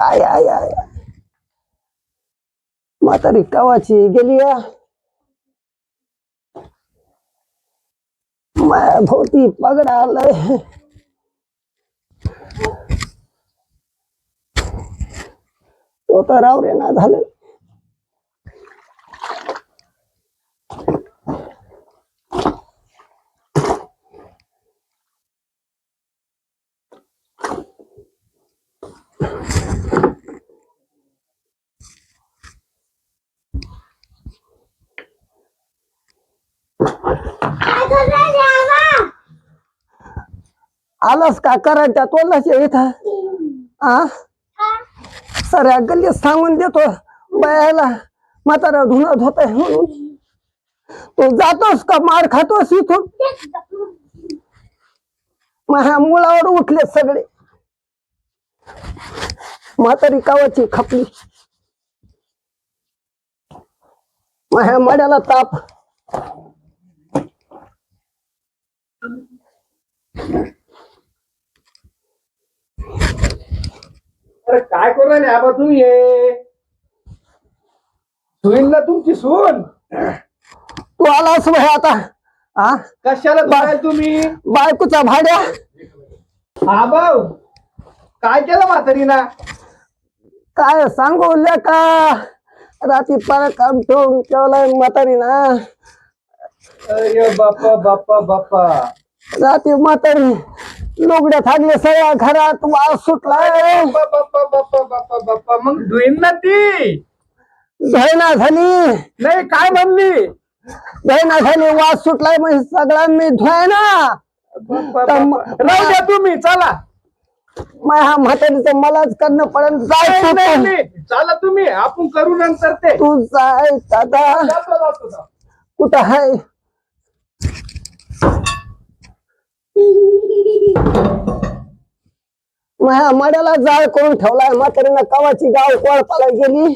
I I I. म्हातारी रिकावाची गेली या. माया भोवती पगडा आलंय तो तर राव रे ना झालं. आलास का? करायच्या तोलाच्या इथं? आ? सऱ्या गल्लीत सांगून देतो बायाला. म्हातारा धुना होत आहे म्हणून. तू जातोस का? मार खातोस इथून? महा मुलावर उठले सगळे. म्हातारी कावाची खपली. माझ्या मड्याला ताप. अरे काय करू राहिले आबा तुम्ही हे? सुईन ना तुमची सून तू आलास भाई आता. आ? कशाला धराल तुम्ही? बायकोचा भाड्या. आबा काय केलं म्हातारीना? काय सांगू का रात्री पार काम ठेवून ठेवलाय म्हातारी ना अरे बाप्पा बाप्पा बाप्पा रात्री म्हातारी लुगड्या थांबले सगळ्या घरात वास बाप्पा बाप्पा मग धुईन ना ती. धैना झाली. नाही काय म्हणली? धैना झाली वास सुटलाय मग सगळा मी धुवाय ना बाप्पा, तर म- बाप्पा. राहू द्या तुम्ही चला. माझ्या म्हातारीचं मलाच करणं पडेल जाय नाही, तू नाही, पण. नाही. चला तुम्ही आपण करू नंतर ते. तू जाय दादा. जातो, जातो, जातो. कुठं आहे माझ्या मड्याला जाळ करून ठेवलाय म्हातारीनं कवाची गाव कोळपाला गेली.